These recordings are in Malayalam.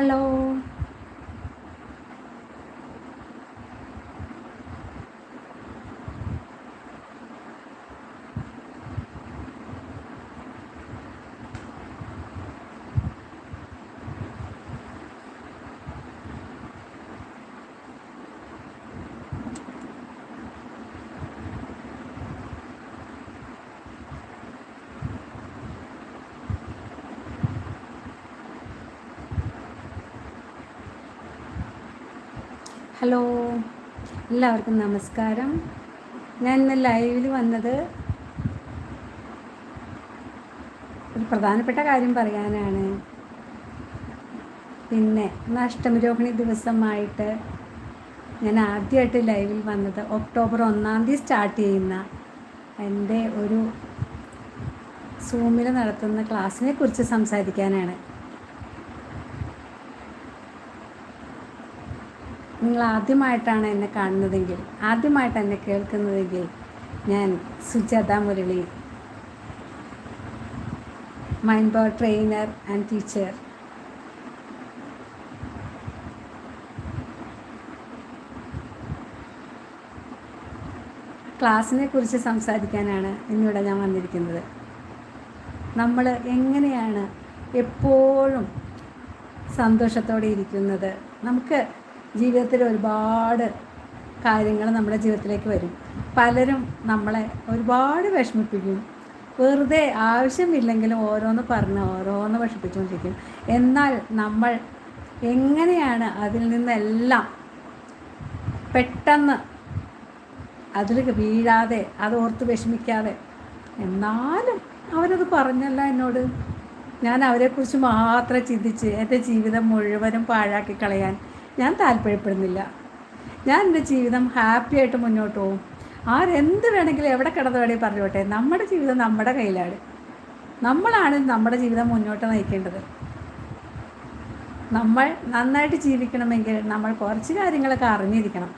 Hello hello. എല്ലാവർക്കും നമസ്കാരം. ഞാൻ ഇന്ന് ലൈവിൽ വന്നത് ഒരു പ്രധാനപ്പെട്ട കാര്യം പറയാനാണ്. പിന്നെ ഇന്ന് അഷ്ടമരോഹിണി ദിവസമായിട്ട് ഞാൻ ആദ്യമായിട്ട് ലൈവിൽ വന്നത് ഒക്ടോബർ ഒന്നാം തീയതി സ്റ്റാർട്ട് ചെയ്യുന്ന എന്റെ ഒരു സൂമിൽ നടത്തുന്ന ക്ലാസ്സിനെ കുറിച്ച് സംസാരിക്കാനാണ്. നിങ്ങൾ ആദ്യമായിട്ടാണ് എന്നെ കാണുന്നതെങ്കിൽ ആദ്യമായിട്ട് എന്നെ കേൾക്കുന്നതെങ്കിൽ ഞാൻ Sujatha Murali mind power trainer and teacher ക്ലാസ്സിനെ കുറിച്ച് സംസാരിക്കാനാണ് ഇന്നിവിടെ ഞാൻ വന്നിരിക്കുന്നത്. നമ്മൾ എങ്ങനെയാണ് എപ്പോഴും സന്തോഷത്തോടെ ഇരിക്കുന്നത്? നമുക്ക് ജീവിതത്തിൽ ഒരുപാട് കാര്യങ്ങൾ നമ്മുടെ ജീവിതത്തിലേക്ക് വരും. പലരും നമ്മളെ ഒരുപാട് വിഷമിപ്പിക്കും. വെറുതെ ആവശ്യമില്ലെങ്കിലും ഓരോന്ന് പറഞ്ഞ് ഓരോന്ന് വിഷമിപ്പിച്ചുകൊണ്ടിരിക്കും. എന്നാൽ നമ്മൾ എങ്ങനെയാണ് അതിൽ നിന്നെല്ലാം പെട്ടെന്ന് അതിൽ വീഴാതെ അത് ഓർത്ത് വിഷമിക്കാതെ എന്നാലും അവരത് പറഞ്ഞല്ല എന്നോട്. ഞാൻ അവരെക്കുറിച്ച് മാത്രം ചിന്തിച്ച് എന്റെ ജീവിതം മുഴുവനും പാഴാക്കി കളയാൻ ഞാൻ താല്പര്യപ്പെടുന്നില്ല. ഞാൻ എന്റെ ജീവിതം ഹാപ്പിയായിട്ട് മുന്നോട്ട് പോകും ആരെന്ത് വേണമെങ്കിലും എവിടെ കിടന്നു വേണമെങ്കിൽ പറഞ്ഞോട്ടെ. നമ്മുടെ ജീവിതം നമ്മുടെ കയ്യിലാണ്. നമ്മളാണ് നമ്മുടെ ജീവിതം മുന്നോട്ട് നയിക്കേണ്ടത്. നമ്മൾ നന്നായിട്ട് ജീവിക്കണമെങ്കിൽ നമ്മൾ കുറച്ച് കാര്യങ്ങളൊക്കെ അറിഞ്ഞിരിക്കണം.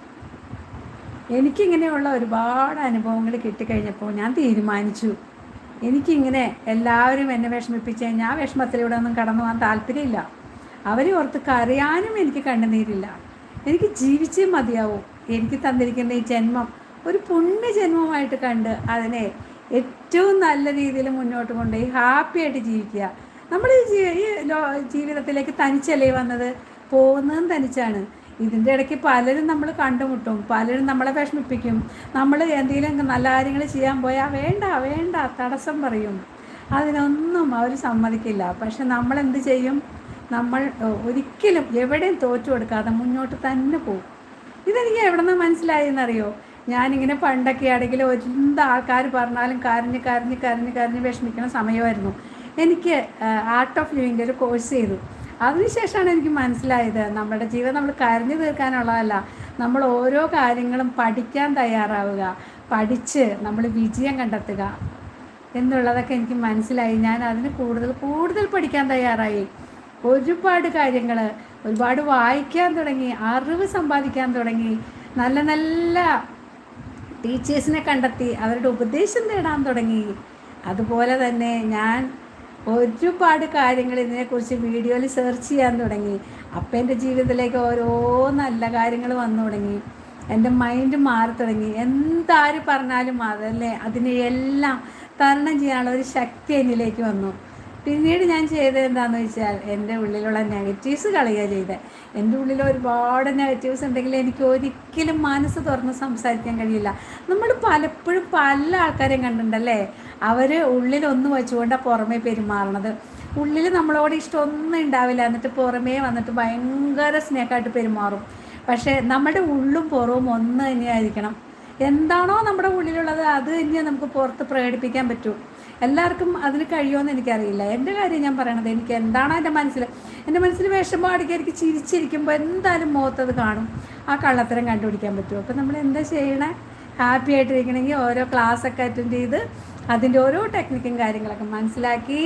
എനിക്കിങ്ങനെയുള്ള ഒരുപാട് അനുഭവങ്ങൾ കിട്ടിക്കഴിഞ്ഞപ്പോൾ ഞാൻ തീരുമാനിച്ചു. എനിക്കിങ്ങനെ എല്ലാവരും എന്നെ വിഷമിപ്പിച്ച് ഞാൻ വിഷമത്തിലൂടെ ഒന്നും കടന്നു പോകാൻ താല്പര്യമില്ല. അവരെ ഓർത്ത് കരയാനും എനിക്ക് കണ്ണുനീരില്ല. എനിക്ക് ജീവിച്ചേ മതിയാവും. എനിക്ക് തന്നിരിക്കുന്ന ഈ ജന്മം ഒരു പുണ്യ ജന്മമായിട്ട് കണ്ട് അതിനെ ഏറ്റവും നല്ല രീതിയിൽ മുന്നോട്ട് കൊണ്ടുപോയി ഹാപ്പി ആയിട്ട് ജീവിക്കുക. നമ്മൾ ഈ ജീവിതത്തിലേക്ക് തനിച്ചല്ലേ വന്നത്? പോകുന്നതും തനിച്ചാണ്. ഇതിന്റെ ഇടയ്ക്ക് പലരും നമ്മൾ കണ്ടുമുട്ടും പലരും നമ്മളെ വിഷമിപ്പിക്കും. നമ്മൾ എന്തെങ്കിലും നല്ല കാര്യങ്ങൾ ചെയ്യാൻ പോയാൽ വേണ്ട വേണ്ട തടസ്സം പറയും. അതിനൊന്നും അവർ സമ്മതിക്കില്ല. പക്ഷെ നമ്മളെന്ത് ചെയ്യും? നമ്മൾ ഒരിക്കലും എവിടെയും തോറ്റു കൊടുക്കാതെ മുന്നോട്ട് തന്നെ പോകും. ഇതെനിക്ക് എവിടെ നിന്ന് മനസ്സിലായെന്നറിയോ? ഞാനിങ്ങനെ പണ്ടൊക്കെ ആണെങ്കിൽ എന്ത് ആൾക്കാർ പറഞ്ഞാലും കരഞ്ഞ് കരഞ്ഞ് കരഞ്ഞ് കരഞ്ഞ് വിഷമിക്കുന്ന സമയമായിരുന്നു. എനിക്ക് ആർട്ട് ഓഫ് ലിവിന്റെ ഒരു കോഴ്സ് ചെയ്തു. അതിനുശേഷമാണ് എനിക്ക് മനസ്സിലായത് നമ്മുടെ ജീവിതം നമ്മൾ കരഞ്ഞു തീർക്കാനുള്ളതല്ല. നമ്മൾ ഓരോ കാര്യങ്ങളും പഠിക്കാൻ തയ്യാറാവുക പഠിച്ച് നമ്മൾ വിജയം കണ്ടെത്തുക എന്നുള്ളതൊക്കെ എനിക്ക് മനസ്സിലായി. ഞാൻ അതിന് കൂടുതൽ കൂടുതൽ പഠിക്കാൻ തയ്യാറായി. ഒരുപാട് കാര്യങ്ങൾ ഒരുപാട് വായിക്കാൻ തുടങ്ങി അറിവ് സമ്പാദിക്കാൻ തുടങ്ങി നല്ല നല്ല ടീച്ചേഴ്സിനെ കണ്ടെത്തി അവരുടെ ഉപദേശം നേടാൻ തുടങ്ങി. അതുപോലെ തന്നെ ഞാൻ ഒരുപാട് കാര്യങ്ങൾ ഇതിനെക്കുറിച്ച് വീഡിയോയിൽ സെർച്ച് ചെയ്യാൻ തുടങ്ങി. അപ്പം എന്റെ ജീവിതത്തിലേക്ക് ഓരോ നല്ല കാര്യങ്ങൾ വന്നു തുടങ്ങി. എന്റെ മൈൻഡ് മാറി തുടങ്ങി. എന്താര് പറഞ്ഞാലും അതല്ലേ അതിനെയെല്ലാം തരണം ചെയ്യാനുള്ള ഒരു ശക്തി എന്നിലേക്ക് വന്നു. പിന്നീട് ഞാൻ ചെയ്തത് എന്താണെന്ന് വെച്ചാൽ എന്റെ ഉള്ളിലുള്ള നെഗറ്റീവ്സ് കളയുക ചെയ്തത് എന്റെ ഉള്ളിൽ ഒരുപാട് നെഗറ്റീവ്സ് ഉണ്ടെങ്കിൽ എനിക്ക് ഒരിക്കലും മനസ്സ് തുറന്ന് സംസാരിക്കാൻ കഴിയില്ല. നമ്മൾ പലപ്പോഴും പല ആൾക്കാരെയും കണ്ടിട്ടുണ്ടല്ലേ? അവർ ഉള്ളിൽ ഒന്ന് വെച്ചുകൊണ്ടാണ് പുറമേ പെരുമാറണത്. ഉള്ളിൽ നമ്മളോട് ഇഷ്ടമൊന്നും ഉണ്ടാവില്ല. എന്നിട്ട് പുറമേ വന്നിട്ട് ഭയങ്കര സ്നേഹമായിട്ട് പെരുമാറും. പക്ഷേ നമ്മുടെ ഉള്ളും പുറവും ഒന്ന് തന്നെയായിരിക്കണം. എന്താണോ നമ്മുടെ ഉള്ളിലുള്ളത് അത് തന്നെ നമുക്ക് പുറത്ത് പ്രകടിപ്പിക്കാൻ പറ്റൂ. എല്ലാവർക്കും അതിന് കഴിയുമെന്ന് എനിക്കറിയില്ല. എന്റെ കാര്യം ഞാൻ പറയണത് എനിക്ക് എന്താണ് എന്റെ മനസ്സിൽ? എന്റെ മനസ്സിൽ വിഷമം അടിക്കാൻ എനിക്ക് ചിരിച്ചിരിക്കുമ്പോൾ എന്തായാലും മുഖത്തത് കാണും. ആ കള്ളത്തരം കണ്ടുപിടിക്കാൻ പറ്റും അപ്പോൾ നമ്മൾ എന്താ ചെയ്യണേ? ഹാപ്പി ആയിട്ടിരിക്കണമെങ്കിൽ ഓരോ ക്ലാസ്സൊക്കെ അറ്റൻഡ് ചെയ്ത് അതിന്റെ ഓരോ ടെക്നിക്കും കാര്യങ്ങളൊക്കെ മനസ്സിലാക്കി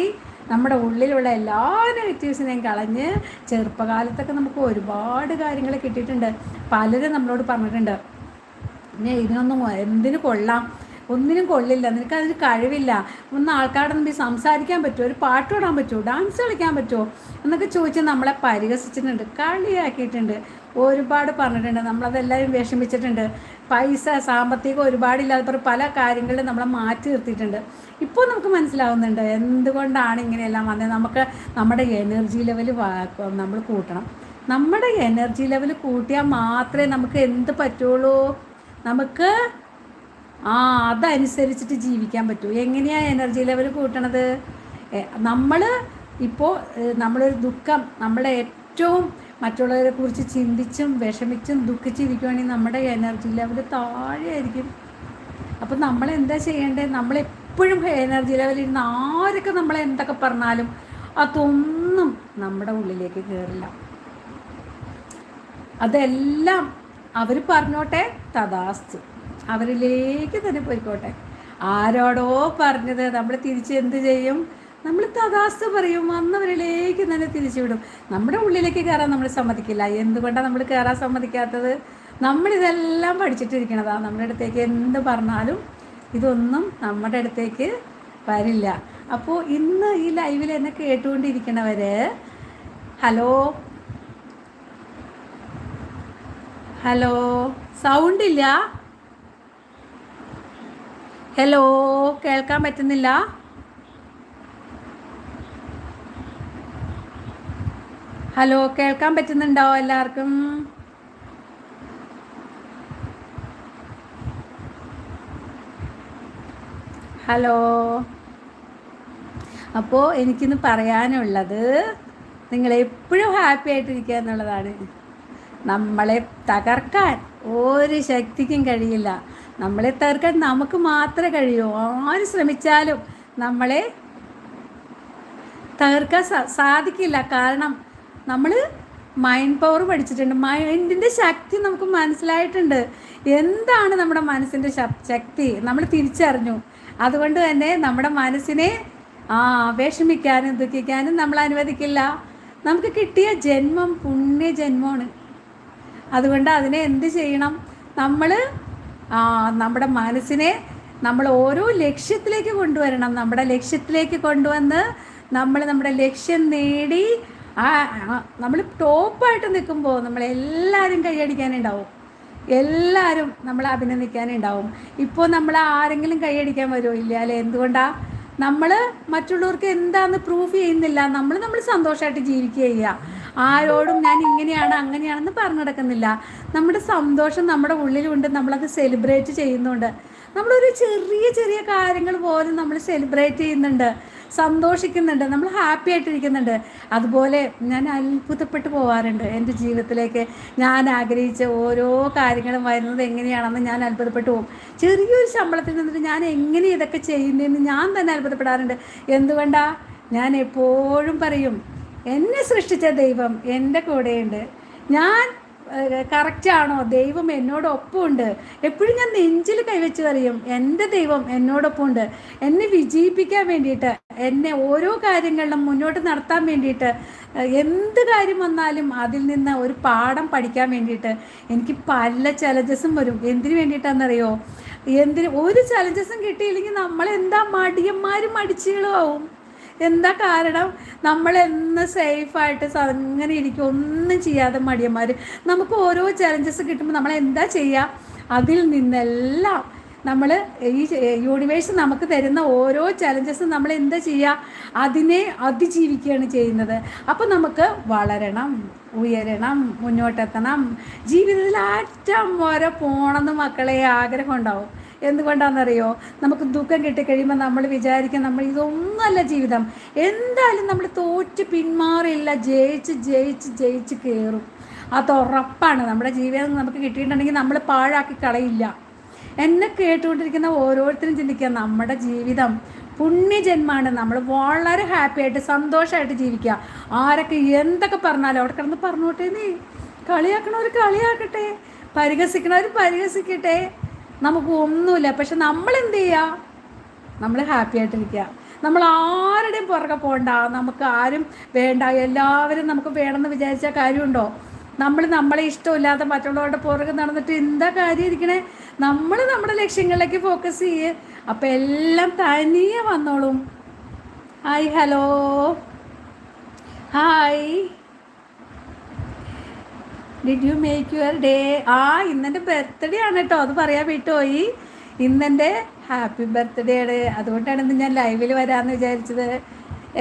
നമ്മുടെ ഉള്ളിലുള്ള എല്ലാ നെഗറ്റീവ്സിനെയും കളഞ്ഞ് ചെറുപ്പകാലത്തൊക്കെ നമുക്ക് ഒരുപാട് കാര്യങ്ങൾ കിട്ടിയിട്ടുണ്ട്. പലരും നമ്മളോട് പറഞ്ഞിട്ടുണ്ട് പിന്നെ ഇതിനൊന്നും എന്തിനു കൊള്ളാം? ഒന്നിനും കൊള്ളില്ല നിനക്ക് അതിന് കഴിവില്ല. ഒന്ന് ആൾക്കാരുടെ മുമ്പിൽ സംസാരിക്കാൻ പറ്റുമോ? ഒരു പാട്ട് പാടാൻ പറ്റുമോ? ഡാൻസ് കളിക്കാൻ പറ്റുമോ? എന്നൊക്കെ ചോദിച്ച് നമ്മളെ പരിഹസിച്ചിട്ടുണ്ട് കളിയാക്കിയിട്ടുണ്ട്. ഒരുപാട് പറഞ്ഞിട്ടുണ്ട് നമ്മളതെല്ലാവരും വിഷമിച്ചിട്ടുണ്ട്. പൈസ സാമ്പത്തികം ഒരുപാടില്ലാതെ പല കാര്യങ്ങളിലും നമ്മളെ മാറ്റി നിർത്തിയിട്ടുണ്ട്. ഇപ്പോൾ നമുക്ക് മനസ്സിലാവുന്നുണ്ട് എന്തുകൊണ്ടാണ് ഇങ്ങനെയെല്ലാം വന്നത്. നമുക്ക് നമ്മുടെ എനർജി ലെവൽ നമ്മൾ കൂട്ടണം. നമ്മുടെ എനർജി ലെവൽ കൂട്ടിയാൽ മാത്രമേ നമുക്ക് എന്ത് പറ്റുള്ളൂ? നമുക്ക് ആ അതനുസരിച്ചിട്ട് ജീവിക്കാൻ പറ്റൂ. എങ്ങനെയാണ് എനർജി ലെവൽ കൂട്ടണത്? നമ്മൾ ഇപ്പോൾ നമ്മളൊരു ദുഃഖം നമ്മളെ ഏറ്റവും മറ്റുള്ളവരെ കുറിച്ച് ചിന്തിച്ചും വിഷമിച്ചും ദുഃഖിച്ചിരിക്കുകയാണെങ്കിൽ നമ്മുടെ എനർജി ലെവൽ താഴെയായിരിക്കും. അപ്പം നമ്മൾ എന്താ ചെയ്യേണ്ടത് നമ്മളെപ്പോഴും എനർജി ലെവലിൽ ഇരുന്ന് ആരൊക്കെ നമ്മളെ എന്തൊക്കെ പറഞ്ഞാലും അതൊന്നും നമ്മുടെ ഉള്ളിലേക്ക് കയറില്ല അതെല്ലാം അവർ പറഞ്ഞോട്ടെ തഥാസ്തു അവരിലേക്ക് തന്നെ പോയിക്കോട്ടെ. ആരോടോ പറഞ്ഞത് നമ്മൾ തിരിച്ച് എന്ത് ചെയ്യും? നമ്മൾ തഥാസ്ഥ പറയും വന്നവരിലേക്ക് തന്നെ തിരിച്ചു വിടും. നമ്മുടെ ഉള്ളിലേക്ക് കയറാൻ നമ്മൾ സമ്മതിക്കില്ല. എന്തുകൊണ്ടാണ് നമ്മൾ കയറാൻ സമ്മതിക്കാത്തത്? നമ്മളിതെല്ലാം പഠിച്ചിട്ടിരിക്കണതാണ് നമ്മുടെ അടുത്തേക്ക് എന്ത് പറഞ്ഞാലും ഇതൊന്നും നമ്മുടെ അടുത്തേക്ക് വരില്ല. അപ്പോൾ ഇന്ന് ഈ ലൈവിൽ എന്നെ കേട്ടുകൊണ്ടിരിക്കണവർ ഹലോ? ഹലോ? സൗണ്ട് ഇല്ല ഹലോ കേൾക്കാൻ പറ്റുന്നില്ല? ഹലോ കേൾക്കാൻ പറ്റുന്നുണ്ടോ എല്ലാവർക്കും? ഹലോ അപ്പോൾ എനിക്കിന്ന് പറയാനുള്ളത് നിങ്ങളെപ്പോഴും ഹാപ്പി ആയിട്ടിരിക്കുക എന്നുള്ളതാണ്. നമ്മളെ തകർക്കാൻ ഒരു ശക്തിക്കും കഴിയില്ല. നമ്മളെ തകർക്കാൻ നമുക്ക് മാത്രമേ കഴിയൂ. ആര് ശ്രമിച്ചാലും നമ്മളെ തകർക്കാൻ സാധിക്കില്ല. കാരണം നമ്മൾ മൈൻഡ് പവർ പഠിച്ചിട്ടുണ്ട്. മൈൻഡിന്റെ ശക്തി നമുക്ക് മനസ്സിലായിട്ടുണ്ട്. എന്താണ് നമ്മുടെ മനസ്സിന്റെ ശക്തി? നമ്മൾ തിരിച്ചറിഞ്ഞു. അതുകൊണ്ട് തന്നെ നമ്മുടെ മനസ്സിനെ ആ വിഷമിക്കാനും ദുഃഖിക്കാനും നമ്മൾ അനുവദിക്കില്ല. നമുക്ക് കിട്ടിയ ജന്മം പുണ്യ ജന്മമാണ് അതുകൊണ്ട് അതിനെ എന്ത് ചെയ്യണം? നമ്മൾ നമ്മുടെ മനസ്സിനെ നമ്മൾ ഓരോ ലക്ഷ്യത്തിലേക്ക് കൊണ്ടുവരണം. നമ്മുടെ ലക്ഷ്യത്തിലേക്ക് കൊണ്ടുവന്ന് നമ്മൾ നമ്മുടെ ലക്ഷ്യം നേടി ആ നമ്മൾ ടോപ്പായിട്ട് നിൽക്കുമ്പോൾ നമ്മളെല്ലാവരും കൈയടിക്കാനുണ്ടാവും. എല്ലാവരും നമ്മളെ അഭിനന്ദിക്കാനുണ്ടാവും. ഇപ്പോൾ നമ്മൾ ആരെങ്കിലും കൈയടിക്കാൻ വരുമോ ഇല്ല അല്ലേ? എന്തുകൊണ്ടാണ് നമ്മൾ മറ്റുള്ളവർക്ക് എന്താണെന്ന് പ്രൂഫ് ചെയ്യുന്നില്ല. നമ്മൾ നമ്മൾ സന്തോഷമായിട്ട് ജീവിക്കുക ചെയ്യുക ആരോടും ഞാൻ ഇങ്ങനെയാണ് അങ്ങനെയാണെന്ന് പറഞ്ഞു നടക്കുന്നില്ല. നമ്മുടെ സന്തോഷം നമ്മുടെ ഉള്ളിലുണ്ട് നമ്മളത് സെലിബ്രേറ്റ് ചെയ്യുന്നുണ്ട്. നമ്മളൊരു ചെറിയ ചെറിയ കാര്യങ്ങൾ പോലും നമ്മൾ സെലിബ്രേറ്റ് ചെയ്യുന്നുണ്ട് സന്തോഷിക്കുന്നുണ്ട് നമ്മൾ ഹാപ്പി ആയിട്ടിരിക്കുന്നുണ്ട്. അതുപോലെ ഞാൻ അത്ഭുതപ്പെട്ടു പോവാറുണ്ട് എന്റെ ജീവിതത്തിലേക്ക്. ഞാൻ ആഗ്രഹിച്ച ഓരോ കാര്യങ്ങളും വരുന്നത് എങ്ങനെയാണെന്ന് ഞാൻ അത്ഭുതപ്പെട്ടു പോകും ചെറിയൊരു ശമ്പളത്തിൽ നിന്നിട്ട് ഞാൻ എങ്ങനെ ഇതൊക്കെ ചെയ്യുന്നതെന്ന് ഞാൻ തന്നെ അത്ഭുതപ്പെടാറുണ്ട്. എന്തുകൊണ്ടാ? ഞാൻ എപ്പോഴും പറയും എന്നെ സൃഷ്ടിച്ച ദൈവം എന്റെ കൂടെയുണ്ട്. ഞാൻ കറക്റ്റാണോ ദൈവം എന്നോടൊപ്പമുണ്ട്. എപ്പോഴും ഞാൻ നെഞ്ചിൽ കൈവച്ച് പറയും എന്റെ ദൈവം എന്നോടൊപ്പമുണ്ട്. എന്നെ വിജയിപ്പിക്കാൻ വേണ്ടിയിട്ട് എന്നെ ഓരോ കാര്യങ്ങളിലും മുന്നോട്ട് നടത്താൻ വേണ്ടിയിട്ട് എന്ത് കാര്യം വന്നാലും അതിൽ നിന്ന് ഒരു പാഠം പഠിക്കാൻ വേണ്ടിയിട്ട് എനിക്ക് പല ചലഞ്ചസും വരും. എന്തിനു വേണ്ടിയിട്ടാണെന്നറിയോ? എന്തിന് ഒരു ചലഞ്ചസും കിട്ടിയില്ലെങ്കിൽ നമ്മൾ എന്താ മടിയന്മാരും മടിച്ചുകളാവും എന്താ കാരണം? നമ്മളെന്ന് സേഫായിട്ട് അങ്ങനെ ഇരിക്കും. ഒന്നും ചെയ്യാതെ മടിയന്മാർ നമുക്ക് ഓരോ ചലഞ്ചസ് കിട്ടുമ്പോൾ നമ്മൾ എന്താ ചെയ്യുക അതിൽ നിന്നെല്ലാം നമ്മൾ ഈ യൂണിവേഴ്സ് നമുക്ക് തരുന്ന ഓരോ ചലഞ്ചസും നമ്മൾ എന്താ ചെയ്യുക അതിനെ അതിജീവിക്കുകയാണ് ചെയ്യുന്നത്. അപ്പോൾ നമുക്ക് വളരണം ഉയരണം മുന്നോട്ടെത്തണം. ജീവിതത്തിൽ അറ്റം വരെ പോകണമെന്ന് മക്കളെ ആഗ്രഹം ഉണ്ടാവും. എന്തുകൊണ്ടാണെന്നറിയോ? നമുക്ക് ദുഃഖം കിട്ടിക്കഴിയുമ്പോൾ നമ്മൾ വിചാരിക്കും നമ്മൾ ഇതൊന്നുമല്ല ജീവിതം. എന്തായാലും നമ്മൾ തോറ്റ് പിന്മാറില്ല ജയിച്ച് ജയിച്ച് ജയിച്ച് കയറും അത് ഉറപ്പാണ്. നമ്മുടെ ജീവിതം നമുക്ക് കിട്ടിയിട്ടുണ്ടെങ്കിൽ നമ്മൾ പാഴാക്കി കളയില്ല. എന്നെ കേട്ടുകൊണ്ടിരിക്കുന്ന ഓരോരുത്തരും ചിന്തിക്കുക നമ്മുടെ ജീവിതം പുണ്യജന്മാണ്. നമ്മൾ വളരെ ഹാപ്പി ആയിട്ട് സന്തോഷമായിട്ട് ജീവിക്കുക. ആരൊക്കെ എന്തൊക്കെ പറഞ്ഞാലും അവിടെ കിടന്ന് പറഞ്ഞോട്ടെ നീ. കളിയാക്കണവർ കളിയാക്കട്ടെ. പരിഹസിക്കണവർ പരിഹസിക്കട്ടെ. നമുക്ക് ഒന്നുമില്ല പക്ഷെ നമ്മൾ എന്ത് ചെയ്യുക നമ്മൾ ഹാപ്പി ആയിട്ടിരിക്കുക നമ്മൾ ആരുടെയും പുറകെ പോകണ്ട നമുക്ക് ആരും വേണ്ട. എല്ലാവരും നമുക്ക് വേണമെന്ന് വിചാരിച്ച കാര്യമുണ്ടോ? നമ്മൾ നമ്മളെ ഇഷ്ടമില്ലാത്ത മറ്റുള്ളവരുടെ പുറകെ നടന്നിട്ട് എന്താ കാര്യം ഇരിക്കണേ? നമ്മൾ നമ്മുടെ ലക്ഷ്യങ്ങളിലേക്ക് ഫോക്കസ് ചെയ്യേ. അപ്പം എല്ലാം തനിയെ വന്നോളും. Hi hello hi did you make your day ആ ഇന്നെന്റെ ബർത്ത്ഡേ ആണ് കേട്ടോ അത് പറയാൻ വിട്ടുപോയി. ഇന്നെന്റെ ഹാപ്പി ബർത്ത്ഡേ ആണ്. അതുകൊണ്ടാണ് ഇന്ന് ഞാൻ ലൈവിൽ വരാമെന്ന് വിചാരിച്ചത്.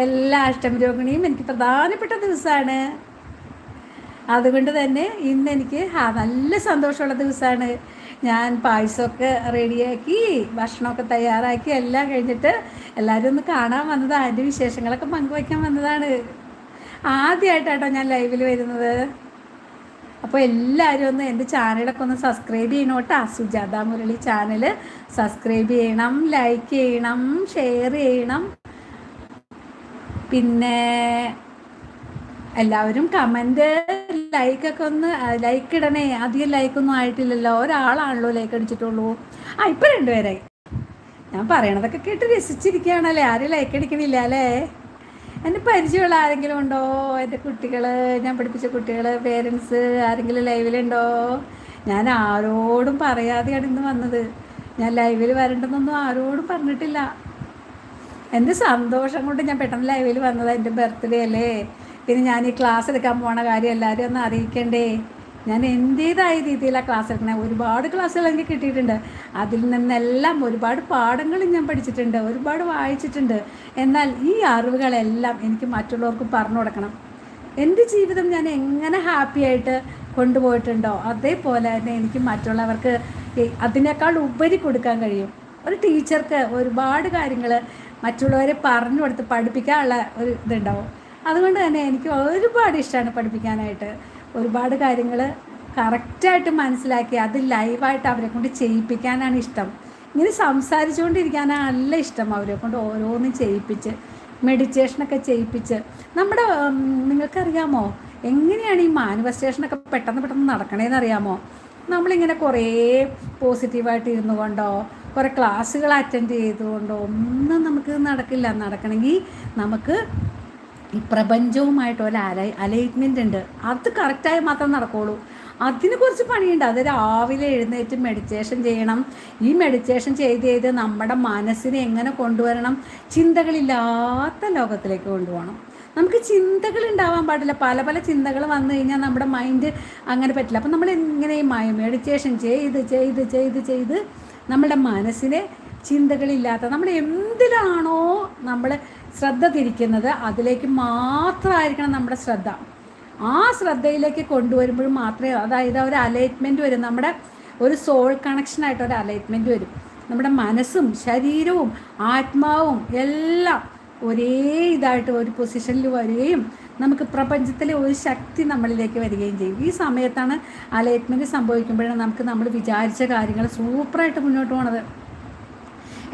എല്ലാ അഷ്ടമി രോഹിണിയും എനിക്ക് പ്രധാനപ്പെട്ട ദിവസമാണ് അതുകൊണ്ട് തന്നെ ഇന്ന് എനിക്ക് നല്ല സന്തോഷമുള്ള ദിവസമാണ് ഞാൻ പായസമൊക്കെ റെഡിയാക്കി ഭക്ഷണമൊക്കെ തയ്യാറാക്കി എല്ലാം കഴിഞ്ഞിട്ട് എല്ലാവരും ഒന്ന് കാണാൻ വന്നതാണ് അതിന്റെ വിശേഷങ്ങളൊക്കെ പങ്കുവയ്ക്കാൻ വന്നതാണ്. ആദ്യമായിട്ടാട്ടോ ഞാൻ ലൈവിൽ വരുന്നത്. അപ്പോൾ എല്ലാവരും ഒന്ന് എന്റെ ചാനലൊക്കെ ഒന്ന് സബ്സ്ക്രൈബ് ചെയ്യണം കേട്ടോ. സുജാത മുരളി ചാനൽ സബ്സ്ക്രൈബ് ചെയ്യണം ലൈക്ക് ചെയ്യണം ഷെയർ ചെയ്യണം. പിന്നെ എല്ലാവരും കമന്റ് ലൈക്കൊക്കെ ഒന്ന് ലൈക്ക് ഇടണേ. അധികം ലൈക്കൊന്നും ആയിട്ടില്ലല്ലോ. ഒരാളാണല്ലോ ലൈക്ക് അടിച്ചിട്ടുള്ളൂ. ആ ഇപ്പം രണ്ടുപേരായി. ഞാൻ പറയണതൊക്കെ കേട്ട് രസിച്ചിരിക്കുകയാണല്ലേ? ആരും ലൈക്ക് അടിക്കണില്ല അല്ലേ? എന്റെ പരിചയമുള്ള ആരെങ്കിലും ഉണ്ടോ? എന്റെ കുട്ടികൾ ഞാൻ പഠിപ്പിച്ച കുട്ടികൾ പേരൻസ് ആരെങ്കിലും ലൈവിലുണ്ടോ ഞാൻ ആരോടും പറയാതെയാണ് ഇന്ന് വന്നത്. ഞാൻ ലൈവിൽ വരണ്ടെന്നൊന്നും ആരോടും പറഞ്ഞിട്ടില്ല. എന്റെ സന്തോഷം കൊണ്ട് ഞാൻ പെട്ടെന്ന് ലൈവിൽ വന്നത് എന്റെ ബർത്ത്ഡേ അല്ലേ? പിന്നെ ഞാൻ ഈ ക്ലാസ് എടുക്കാൻ പോണ കാര്യം എല്ലാവരും ഒന്ന് അറിയിക്കണ്ടേ? ഞാൻ എന്റേതായ രീതിയിലാണ് ക്ലാസ് എടുക്കുന്നത് ഒരുപാട് ക്ലാസ്സുകൾ എനിക്ക് കിട്ടിയിട്ടുണ്ട്. അതിൽ നിന്നെല്ലാം ഒരുപാട് പാഠങ്ങളും ഞാൻ പഠിച്ചിട്ടുണ്ട്. ഒരുപാട് വായിച്ചിട്ടുണ്ട്. എന്നാൽ ഈ അറിവുകളെല്ലാം എനിക്ക് മറ്റുള്ളവർക്ക് പറഞ്ഞു കൊടുക്കണം. എന്റെ ജീവിതം ഞാൻ എങ്ങനെ ഹാപ്പി ആയിട്ട് കൊണ്ടുപോയിട്ടുണ്ടോ അതേപോലെ തന്നെ എനിക്ക് മറ്റുള്ളവർക്ക് അതിനേക്കാൾ ഉപരി കൊടുക്കാൻ കഴിയും. ഒരു ടീച്ചർക്ക് ഒരുപാട് കാര്യങ്ങൾ മറ്റുള്ളവരെ പറഞ്ഞു കൊടുത്ത് പഠിപ്പിക്കാനുള്ള ഒരു ഇതുണ്ടാവും. അതുകൊണ്ട് തന്നെ എനിക്ക് ഒരുപാട് ഇഷ്ടമാണ് പഠിപ്പിക്കാനായിട്ട്. ഒരുപാട് കാര്യങ്ങൾ കറക്റ്റായിട്ട് മനസ്സിലാക്കി അത് ലൈവായിട്ട് അവരെ കൊണ്ട് ചെയ്യിപ്പിക്കാനാണ് ഇഷ്ടം. ഇങ്ങനെ സംസാരിച്ചുകൊണ്ടിരിക്കാനാണ് നല്ല ഇഷ്ടം അവരെ കൊണ്ട് ഓരോന്നും ചെയ്യിപ്പിച്ച് മെഡിറ്റേഷനൊക്കെ ചെയ്യിപ്പിച്ച്. നമ്മുടെ നിങ്ങൾക്കറിയാമോ? എങ്ങനെയാണ് ഈ മാനിഫെസ്റ്റേഷനൊക്കെ പെട്ടെന്ന് പെട്ടെന്ന് നടക്കണേന്ന് അറിയാമോ? നമ്മളിങ്ങനെ കുറേ പോസിറ്റീവായിട്ട് ഇരുന്നു കൊണ്ടോ കുറേ ക്ലാസ്സുകൾ അറ്റൻഡ് ചെയ്തുകൊണ്ടോ ഒന്നും നമുക്ക് നടക്കില്ല. നടക്കണമെങ്കിൽ നമുക്ക് ഈ പ്രപഞ്ചവുമായിട്ട് ഒരു അല അലൈൻമെന്റ് ഉണ്ട്. അത് കറക്റ്റായി മാത്രം നടക്കുകയുള്ളൂ അതിനെക്കുറിച്ച് കുറച്ച് പണിയുണ്ട്. അത് രാവിലെ എഴുന്നേറ്റ് മെഡിറ്റേഷൻ ചെയ്യണം. ഈ മെഡിറ്റേഷൻ ചെയ്ത് ചെയ്ത് നമ്മുടെ മനസ്സിനെ എങ്ങനെ കൊണ്ടുവരണം? ചിന്തകളില്ലാത്ത ലോകത്തിലേക്ക് കൊണ്ടുപോകണം. നമുക്ക് ചിന്തകൾ ഉണ്ടാവാൻ പാടില്ല. പല പല ചിന്തകൾ വന്നു കഴിഞ്ഞാൽ നമ്മുടെ മൈൻഡ് അങ്ങനെ പറ്റില്ല. അപ്പം നമ്മൾ എങ്ങനെ മെഡിറ്റേഷൻ ചെയ്ത് ചെയ്ത് ചെയ്ത് ചെയ്ത് നമ്മുടെ മനസ്സിനെ ചിന്തകളില്ലാത്ത നമ്മൾ എന്തിലാണോ നമ്മൾ ശ്രദ്ധ തിരിക്കുന്നത് അതിലേക്ക് മാത്രമായിരിക്കണം നമ്മുടെ ശ്രദ്ധ. ആ ശ്രദ്ധയിലേക്ക് കൊണ്ടുവരുമ്പോൾ മാത്രമേ അതായത് ഒരു അലൈറ്റ്മെന്റ് വരും. നമ്മുടെ ഒരു സോൾ കണക്ഷനായിട്ട് ഒരു അലൈറ്റ്മെന്റ് വരും. നമ്മുടെ മനസ്സും ശരീരവും ആത്മാവും എല്ലാം ഒരേ ഇതായിട്ട് ഒരു പൊസിഷനിൽ വരികയും നമുക്ക് പ്രപഞ്ചത്തിലെ ഒരു ശക്തി നമ്മളിലേക്ക് വരികയും ചെയ്യും. ഈ സമയത്താണ് അലൈറ്റ്മെന്റ് സംഭവിക്കുമ്പോഴാണ് നമുക്ക് നമ്മൾ വിചാരിച്ച കാര്യങ്ങൾ സൂപ്പറായിട്ട് മുന്നോട്ട് പോണത്.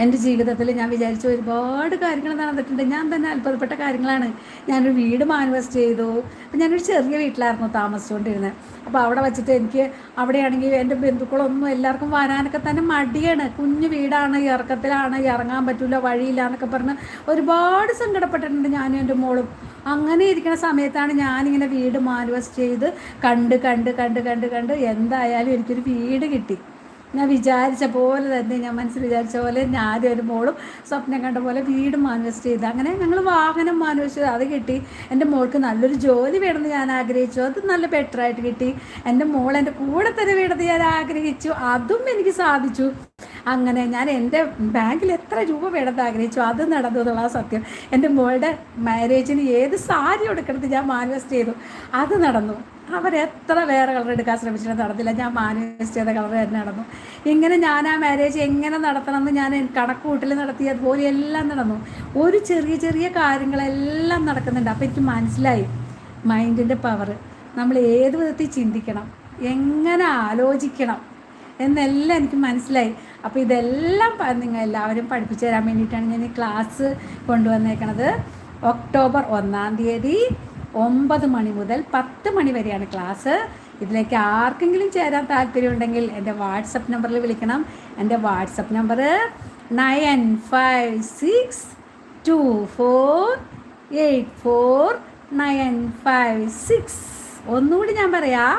എന്റെ ജീവിതത്തിൽ ഞാൻ വിചാരിച്ച ഒരുപാട് കാര്യങ്ങൾ നടന്നിട്ടുണ്ട്. ഞാൻ തന്നെ അത്ഭുതപ്പെട്ട കാര്യങ്ങളാണ്. ഞാനൊരു വീട് മാനിഫെസ്റ്റ് ചെയ്തു. അപ്പം ഞാനൊരു ചെറിയ വീട്ടിലായിരുന്നു താമസിച്ചുകൊണ്ടിരുന്നത്. അപ്പോൾ അവിടെ വെച്ചിട്ട് എനിക്ക് അവിടെയാണെങ്കിൽ എന്റെ ബന്ധുക്കളൊന്നും എല്ലാവർക്കും വരാനൊക്കെ തന്നെ മടിയാണ്. കുഞ്ഞു വീടാണ് ഇറക്കത്തിലാണ് ഇറങ്ങാൻ പറ്റില്ല വഴിയില്ല എന്നൊക്കെ പറഞ്ഞ് ഒരുപാട് സങ്കടപ്പെട്ടിട്ടുണ്ട് ഞാനും എന്റെ മോളും. അങ്ങനെ ഇരിക്കുന്ന സമയത്താണ് ഞാനിങ്ങനെ വീട് മാനിഫെസ്റ്റ് ചെയ്ത് കണ്ട് കണ്ട് കണ്ട് കണ്ട് കണ്ട് എന്തായാലും എനിക്കൊരു വീട് കിട്ടി. ഞാൻ വിചാരിച്ച പോലെ തന്നെ ഞാൻ മനസ്സിൽ വിചാരിച്ച പോലെ ഞാനും ഒരു മോളും സ്വപ്നം കണ്ട പോലെ വീട് മാനുവസ്റ്റ് ചെയ്ത്. അങ്ങനെ ഞങ്ങൾ വാഹനം മാനുവസ്റ്റ് അത് കിട്ടി. എന്റെ മോൾക്ക് നല്ലൊരു ജോലി വേണമെന്ന് ഞാൻ ആഗ്രഹിച്ചു. അത് നല്ല ബെറ്ററായിട്ട് കിട്ടി. എന്റെ മോൾ എന്റെ കൂടെ തന്നെ വേണമെന്ന് ഞാൻ ആഗ്രഹിച്ചു. അതും എനിക്ക് സാധിച്ചു. അങ്ങനെ ഞാൻ എന്റെ ബാങ്കിൽ എത്ര രൂപ വേണമെന്ന് ആഗ്രഹിച്ചു. അത് നടന്നു എന്നുള്ള സത്യം. എന്റെ മോളുടെ മാരേജിന് ഏത് സാരി എടുക്കണത് ഞാൻ മാനുവസ്റ്റ് ചെയ്തു. അത് നടന്നു. അവരെത്ര വേറെ കളർ എടുക്കാൻ ശ്രമിച്ചിട്ട് നടന്നില്ല. ഞാൻ മാനിഫെസ്റ്റ് ചെയ്ത കളർ തന്നെ നടന്നു. ഇങ്ങനെ ഞാൻ ആ മാരേജ് എങ്ങനെ നടത്തണമെന്ന് ഞാൻ കണക്കുകൂട്ടൽ നടത്തി അതുപോലെ എല്ലാം നടന്നു. ഒരു ചെറിയ ചെറിയ കാര്യങ്ങളെല്ലാം നടക്കുന്നുണ്ട്. അപ്പോൾ എനിക്ക് മനസ്സിലായി. മൈൻഡിന്റെ പവർ നമ്മൾ ഏത് വിധത്തിൽ ചിന്തിക്കണം? എങ്ങനെ ആലോചിക്കണം? എന്നെല്ലാം എനിക്ക് മനസ്സിലായി. അപ്പോൾ ഇതെല്ലാം നിങ്ങൾ എല്ലാവരും പഠിപ്പിച്ചു തരാൻ വേണ്ടിയിട്ടാണ് ഞാൻ ഈ ക്ലാസ് കൊണ്ടുവന്നേക്കണത്. ഒക്ടോബർ ഒന്നാം തീയതി ഒമ്പത് മണി മുതൽ പത്ത് മണി വരെയാണ് ക്ലാസ്. ഇതിലേക്ക് ആർക്കെങ്കിലും ചേരാൻ താല്പര്യമുണ്ടെങ്കിൽ എന്റെ വാട്സപ്പ് നമ്പറിൽ വിളിക്കണം. എന്റെ WhatsApp number nine five six two four eight four nine five six. ഒന്നുകൂടി ഞാൻ പറയാം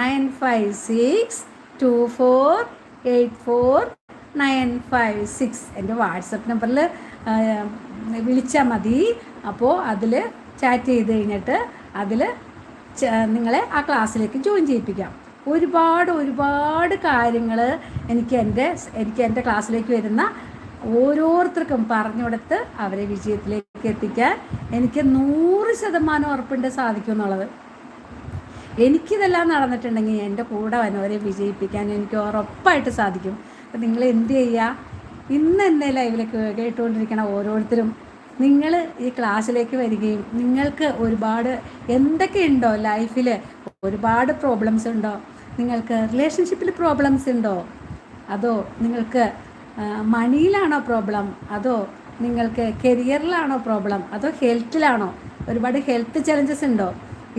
nine five six two four eight four nine five six. എന്റെ വാട്സപ്പ് നമ്പറിൽ വിളിച്ചാൽ മതി. അപ്പോൾ അതിൽ ചാറ്റ് ചെയ്ത് കഴിഞ്ഞിട്ട് അതിൽ നിങ്ങളെ ആ ക്ലാസ്സിലേക്ക് ജോയിൻ ചെയ്യിപ്പിക്കാം. ഒരുപാട് ഒരുപാട് കാര്യങ്ങൾ എനിക്ക് എന്റെ എനിക്ക് എന്റെ ക്ലാസ്സിലേക്ക് വരുന്ന ഓരോരുത്തർക്കും പറഞ്ഞു കൊടുത്ത് അവരെ വിജയത്തിലേക്ക് എത്തിക്കാൻ എനിക്ക് നൂറ് ശതമാനം ഉറപ്പുണ്ട് സാധിക്കും എന്നുള്ളത്. എനിക്കിതെല്ലാം നടന്നിട്ടുണ്ടെങ്കിൽ എന്റെ കൂടെ വന്നവരെ വിജയിപ്പിക്കാൻ എനിക്ക് ഉറപ്പായിട്ട് സാധിക്കും. അപ്പം നിങ്ങൾ എന്ത് ചെയ്യുക? ഇന്ന് എന്നെ ലൈവിലേക്ക് കേട്ടുകൊണ്ടിരിക്കണ ഓരോരുത്തരും നിങ്ങൾ ഈ ക്ലാസ്സിലേക്ക് വരികയും നിങ്ങൾക്ക് ഒരുപാട് എന്തൊക്കെയുണ്ടോ ലൈഫിൽ ഒരുപാട് പ്രോബ്ലംസ് ഉണ്ടോ? നിങ്ങൾക്ക് റിലേഷൻഷിപ്പിൽ പ്രോബ്ലംസ് ഉണ്ടോ? അതോ നിങ്ങൾക്ക് മണിയിലാണോ പ്രോബ്ലം അതോ നിങ്ങൾക്ക് കരിയറിലാണോ പ്രോബ്ലം അതോ ഹെൽത്തിലാണോ ഒരുപാട് ഹെൽത്ത് ചലഞ്ചസ് ഉണ്ടോ?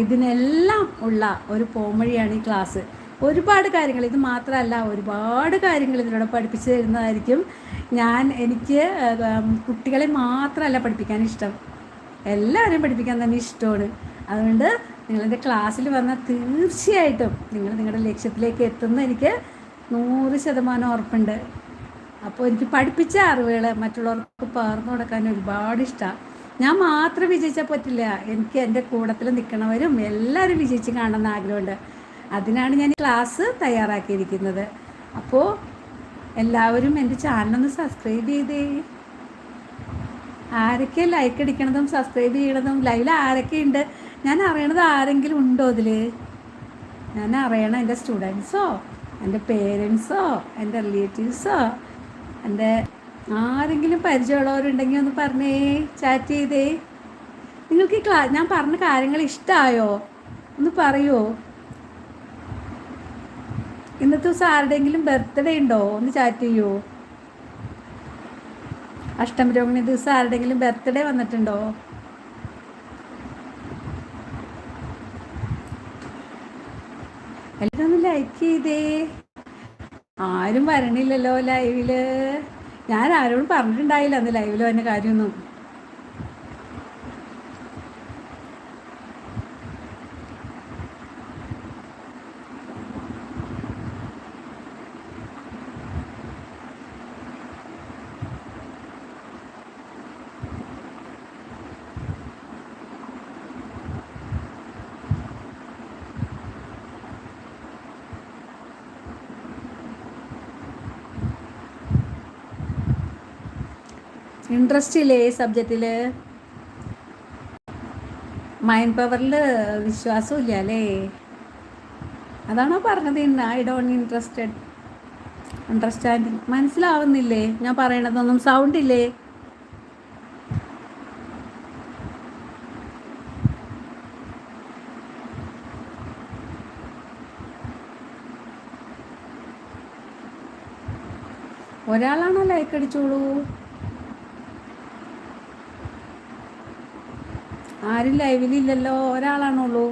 ഇതിനെല്ലാം ഉള്ള ഒരു പോംവഴിയാണ് ഈ ക്ലാസ് ഒരുപാട് കാര്യങ്ങൾ. ഇത് മാത്രമല്ല ഒരുപാട് കാര്യങ്ങൾ ഇതിലൂടെ പഠിപ്പിച്ചു തരുന്നതായിരിക്കും. ഞാൻ എനിക്ക് കുട്ടികളെ മാത്രമല്ല പഠിപ്പിക്കാൻ ഇഷ്ടം. എല്ലാവരെയും പഠിപ്പിക്കാൻ തന്നെ ഇഷ്ടമാണ്. അതുകൊണ്ട് നിങ്ങളെന്റെ ക്ലാസ്സിൽ വന്നാൽ തീർച്ചയായിട്ടും നിങ്ങൾ നിങ്ങളുടെ ലക്ഷ്യത്തിലേക്ക് എത്തുന്ന എനിക്ക് നൂറ് ശതമാനം ഉറപ്പുണ്ട്. അപ്പോൾ എനിക്ക് പഠിപ്പിച്ച അറിവുകൾ മറ്റുള്ളവർക്ക് പകർന്നു കൊടുക്കാൻ ഒരുപാട് ഇഷ്ടമാണ്. ഞാൻ മാത്രം വിജയിച്ചാൽ പറ്റില്ല. എനിക്ക് എന്റെ കൂടത്തിൽ നിൽക്കണവരും എല്ലാവരും വിജയിച്ച് കാണണമെന്ന് ആഗ്രഹമുണ്ട്. അതിനാണ് ഞാൻ ക്ലാസ് തയ്യാറാക്കിയിരിക്കുന്നത്. അപ്പോൾ എല്ലാവരും എന്റെ ചാനലൊന്ന് സബ്സ്ക്രൈബ് ചെയ്തേ. ആരൊക്കെ ലൈക്ക് അടിക്കണതും സബ്സ്ക്രൈബ് ചെയ്യണതും ലൈവിൽ ആരൊക്കെ ഉണ്ട്? ഞാൻ അറിയണത് ആരെങ്കിലും ഉണ്ടോ അതിൽ ഞാൻ അറിയണം എന്റെ സ്റ്റുഡൻസോ എന്റെ പേരൻസോ എന്റെ റിലേറ്റീവ്സോ എന്റെ ആരെങ്കിലും പരിചയമുള്ളവരുണ്ടെങ്കിൽ ഒന്ന് പറഞ്ഞേ ചാറ്റ് ചെയ്തേ. നിങ്ങൾക്ക് ഈ ക്ലാ ഞാൻ പറഞ്ഞ കാര്യങ്ങൾ ഇഷ്ടമായോ ഒന്ന് പറയുമോ ഇന്നത്തെ ദിവസം ആരുടെയെങ്കിലും ബർത്ത്ഡേ ഉണ്ടോ? ഒന്ന് ചാറ്റ് ചെയ്യുമോ അഷ്ടമരോഹിണി ദിവസം ആരുടെയെങ്കിലും ബർത്ത്ഡേ വന്നിട്ടുണ്ടോ? എല്ലാവരും ഒന്ന് ലൈക്ക് ചെയ്തേ. ആരും വരണില്ലല്ലോ ലൈവിൽ ഞാൻ ആരോടും പറഞ്ഞിട്ടുണ്ടായില്ല അന്ന് ലൈവിൽ വന്ന കാര്യമൊന്നും. ഇൻട്രസ്റ്റ് ഇല്ലേ ഈ സബ്ജക്റ്റിൽ മൈൻഡ് പവറിൽ വിശ്വാസമില്ല അല്ലേ? അതാണോ പറഞ്ഞത് ഇന്ന്? ഐ ഡോണ്ട് ഇൻട്രസ്റ്റഡ് അണ്ടർസ്റ്റാൻഡിങ് മനസ്സിലാവുന്നില്ലേ? ഞാൻ പറയണതൊന്നും സൗണ്ട് ഇല്ലേ? ഒരാളാണോ ലൈക്ക് അടിച്ചോളൂ? ആരും ലൈവിലില്ലല്ലോ ഒരാളാണുള്ളൂ.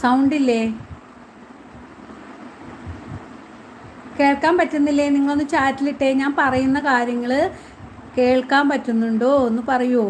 സൗണ്ട് ഇല്ലേ? കേൾക്കാൻ പറ്റുന്നില്ലേ? നിങ്ങളൊന്ന് ചാറ്റിലിട്ടേ ഞാൻ പറയുന്ന കാര്യങ്ങൾ കേൾക്കാൻ പറ്റുന്നുണ്ടോ? ഒന്ന് പറയുമോ